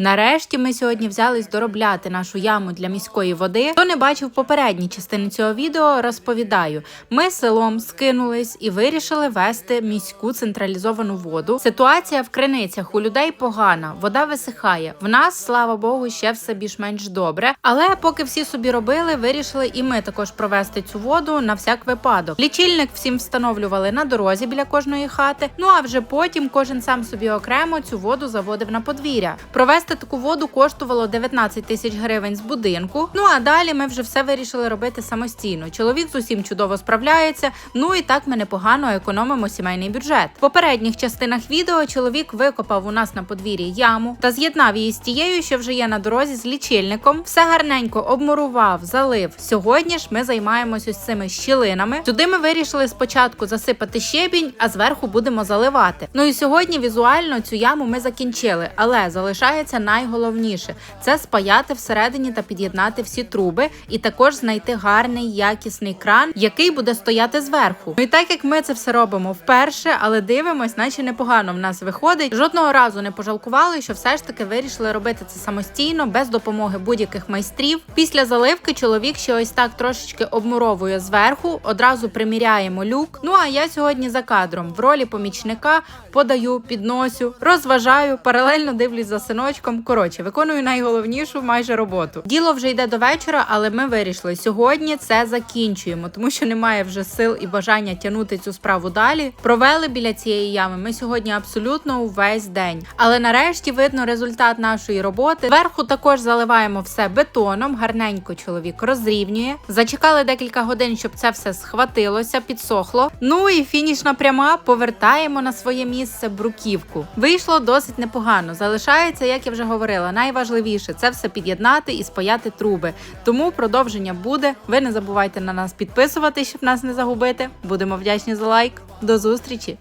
Нарешті ми сьогодні взялись доробляти нашу яму для міської води. Хто не бачив попередні частини цього відео, розповідаю. Ми селом скинулись і вирішили вести міську централізовану воду. Ситуація в криницях у людей погана, вода висихає. В нас, слава Богу, ще все більш-менш добре. Але поки всі собі робили, вирішили і ми також провести цю воду на всяк випадок. Лічильник всім встановлювали на дорозі біля кожної хати. Ну а вже потім кожен сам собі окремо цю воду заводив на подвір'я. Провести таку воду коштувало 19 тисяч гривень з будинку. Ну а далі ми вже все вирішили робити самостійно. Чоловік з усім чудово справляється. Ну і так ми непогано економимо сімейний бюджет. В попередніх частинах відео чоловік викопав у нас на подвір'ї яму та з'єднав її з тією, що вже є на дорозі з лічильником. Все гарненько обмурував, залив. Сьогодні ж ми займаємось ось цими щілинами. Сюди ми вирішили спочатку засипати щебінь, а зверху будемо заливати. Ну і сьогодні візуально цю яму ми закінчили, але залишається найголовніше це спаяти всередині та під'єднати всі труби, і також знайти гарний якісний кран, який буде стояти зверху. Ну і так як ми це все робимо вперше, але дивимось, наче непогано в нас виходить. Жодного разу не пожалкували, що все ж таки вирішили робити це самостійно, без допомоги будь-яких майстрів. Після заливки чоловік ще ось так трошечки обмуровує зверху, одразу приміряємо люк. Ну а я сьогодні за кадром в ролі помічника подаю, підносю, розважаю, паралельно дивлюсь за синочком. Коротше, виконую найголовнішу майже роботу. Діло вже йде до вечора, але ми вирішили сьогодні це закінчуємо, тому що немає вже сил і бажання тягнути цю справу далі. Провели біля цієї ями. Ми сьогодні абсолютно увесь день. Але нарешті видно результат нашої роботи. Зверху також заливаємо все бетоном. Гарненько чоловік розрівнює. Зачекали декілька годин, щоб це все схватилося, підсохло. Ну і фінішна пряма повертаємо на своє місце бруківку. Вийшло досить непогано. Залишається, як я вже говорила, найважливіше це все під'єднати і спаяти труби. Тому продовження буде. Ви не забувайте на нас підписувати, щоб нас не загубити. Будемо вдячні за лайк. До зустрічі!